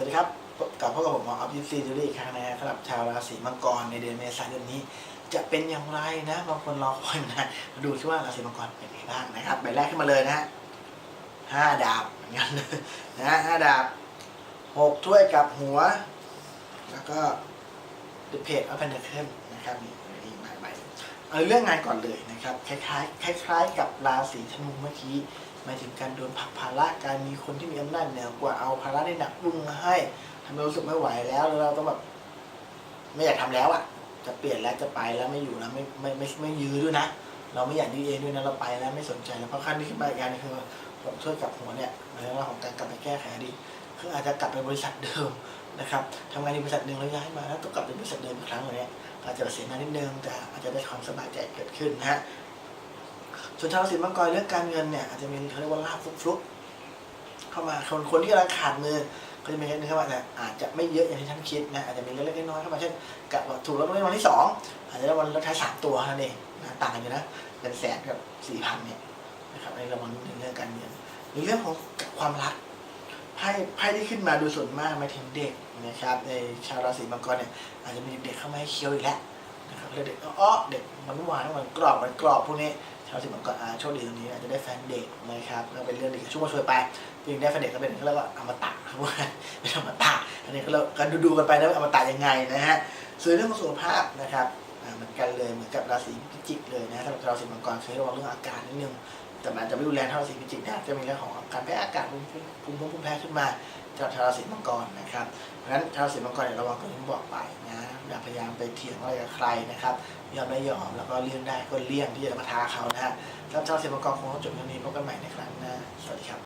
วัสดีครับกับพวกบผมหมอออฟยิปซีจูรี่ครั้งนะฮะสำหรับชาวราศีมังกรในเดือนเมษายนนี้ จะเป็นอย่างไรนะบางคนรอคอยนะมาดูซิว่าราศีมังกรเป็นยังไงบ้างนะครับใบแรกขึ้นมาเลยนะฮะห้าดาบเหมือนกันนะห้าดาบหกถ้วยกับหัว แล้วก็ The Page of Pentacles นะครับนี่นี่มา เอาเรื่องงานก่อนเลยนะครับคล้ายๆคล้ายๆ กับราศีธนูเมื่อกี้หมายถึงการโดนผลักภาระการมีคนที่มีอำนาจเหนือกว่าเอาภาระที่หนักรุ่งมาให้ทำให้รู้สึกไม่ไหวแล้วแล้วเราต้องแบบไม่อยากทำแล้วอะ จะเปลี่ยนแล้วจะไปแล้วไม่อยู่แล้วไม่ไม่ไม่ไม่ยื้อด้วยนะ เราไม่อยากยื้อเองด้วยนะเราไปแล้วไม่สนใจแล้วเพราะขั้นที่ขึ้นมาอีกอย่างนึงคือผมช่วยกับหัวเนี่ยในเรื่องของการกลับไปแก้ไขดี คืออาจจะกลับไปบริษัทเดิมนะครับทำงานในบริษัทหนึ่งแล้วย้ายมาแล้วต้องกลับไปบริษัทเดิมอีกครั้งเลยเนี่ยอาจจะเสียงานนิดนึงแต่อาจจะได้ความสบายใจเกิดขึ้นนะฮะส่วนชาวราศีมังกรเรื่องการเงินเนี่ยอาจจะมีเขาเรียกว่าลาบฟลุกๆเข้ามาคนคนที่กำลังขาดมือก็จะมีเรื่องนึงเข้ามาแต่อาจจะไม่เยอะอย่างที่ท่านคิดนะอาจจะมีเล็กๆน้อยๆเข้ามาเช่นกับว่าถูกลอตเตอรี่วันที่สองอาจจะได้วันลดท้ายสามตัวนั่นเองนะต่างกันอยู่นะเป็นแสนกับสี่พันเนี่ยนะครับอันเรามองถึงเรื่องการเงินในเรื่องของความรัก ไพ่ที่ขึ้นมาดูส่วนมากมาถึงเด็กนะครับในชาวราศีมังกรเนี่ยอาจจะมีเด็กเข้ามาให้เคี้ยวอีกแล้วนะครับเรียกเด็กอ้อเด็กมันหวานมันกรอบมันกรอบพวกนี้ชาวราศีมังกรอาโชคดีตรงนี้อาจจะได้แฟนเด็กนะครับก็เป็นเรื่องดีช่วยมาช่วยไปจริงได้แฟนเด็กก็เป็นเขาเรียกว่าอมตะครับว่าเป็นอมตะอันนี้ก็เรากันดูๆกันไปนะว่าอมตะยังไงนะฮะส่วนเรื่องของสุขภาพนะครับเหมือนกันเลยเหมือนกับราศีพิจิกเลยนะสำหรับราศีมังกรเคยระวังเรื่องอาการนิดนึง แต่มันอาจจะไม่รุนแรงเท่าราศีพิจิกนะจะมีเรื่องของการแพ้อากาศภูมิภูมิภูมิแพ้ขึ้นมาจากชาวราศีมังกรนะครับเพราะฉะนั้นชาวราศีมังกรเนี่ยระวังตัวที่บอกไปนะอย่าพยายามไปเถียงอะไรกับใครนะครับยอมได้ยอมแล้วก็เลี่ยงได้ก็เลี่ยงที่จะมาท้าเขานะฮะสำหรับชาวราศีมังกรคงต้องจบเรื่องนี้พบกันใหม่ในครั้งหน้าสวัสดีครับ